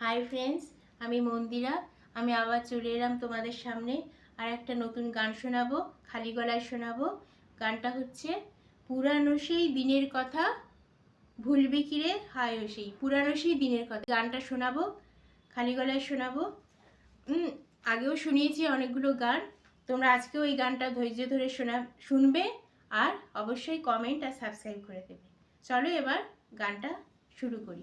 Hi friends আমি মন্দিরা। আমি আবার চলে এলাম তোমাদের সামনে আর একটা নতুন গান শোনাবো, খালি গলায় শোনাবো। গানটা হচ্ছে, পুরানো সেই দিনের কথা ভুলবি কিরে হায় সেই, পুরানো সেই দিনের কথা। গানটা শোনাবো, খালি গলায় শোনাবো। আগেও শুনিয়েছি অনেকগুলো গান। তোমরা আজকেও এই গানটা ধৈর্য ধরে শোনা, শুনবে আর অবশ্যই কমেন্ট আর সাবস্ক্রাইব করে দেবে। চলো এবার গানটা শুরু করি।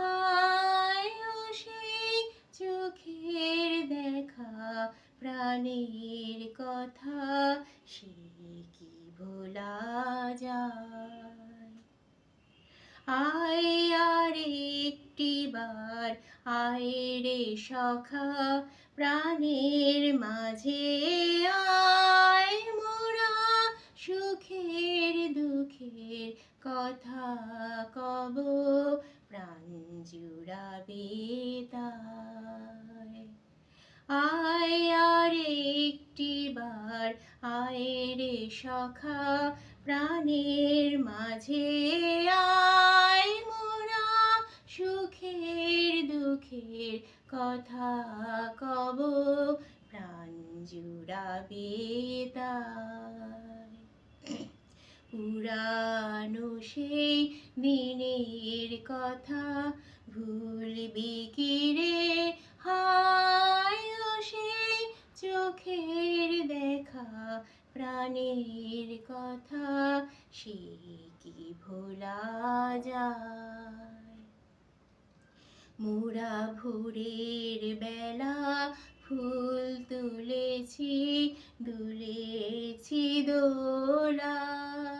হায় সেই চোখের দেখা, প্রাণের কথা, সে কি ভোলা যায়? আয়, আর একটি বার আয় সখা, প্রাণের মাঝে আয় মোরা সুখের দুঃখের কথা কব প্রাণ জুড়াবে তাই। আয় আর একটি বার, আয় রে সখা, প্রাণের মাঝে আয় মোরা সুখের দুঃখের কথা কব, প্রাণ জুড়াবে তাই। পুরানো সেই দিনের কথা ভুলবি কি রে? হায় সেই চোখের দেখা প্রাণের কথা, সে কি ভোলা যায়? মোরা ভোরের বেলা ফুল তুলেছি, দুলেছি দোলায়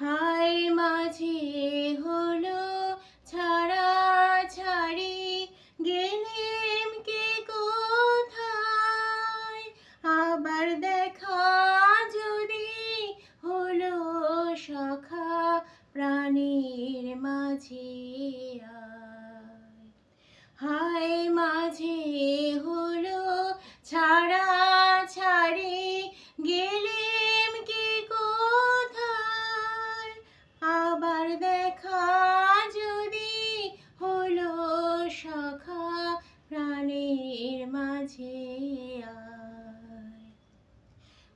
হাই মাঝে হলো ছাড়া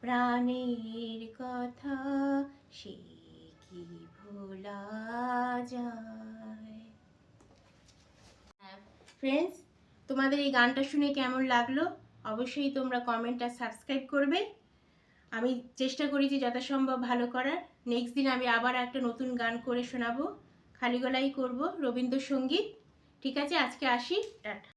প্রাণের কথা, সে কি ভোলা যায়? ফ্রেন্ডস তোমাদের এই গানটা শুনে কেমন লাগল? অবশ্যই তোমরা কমেন্ট আর সাবস্ক্রাইব করবে। আমি চেষ্টা করি যে যথাসম্ভব ভালো করার। নেক্সট দিন আমি আবার একটা নতুন গান করে শোনাবো। খালি গলাই করব রবীন্দ্রসঙ্গীত। ঠিক আছে, আজকে আসি, টাটা।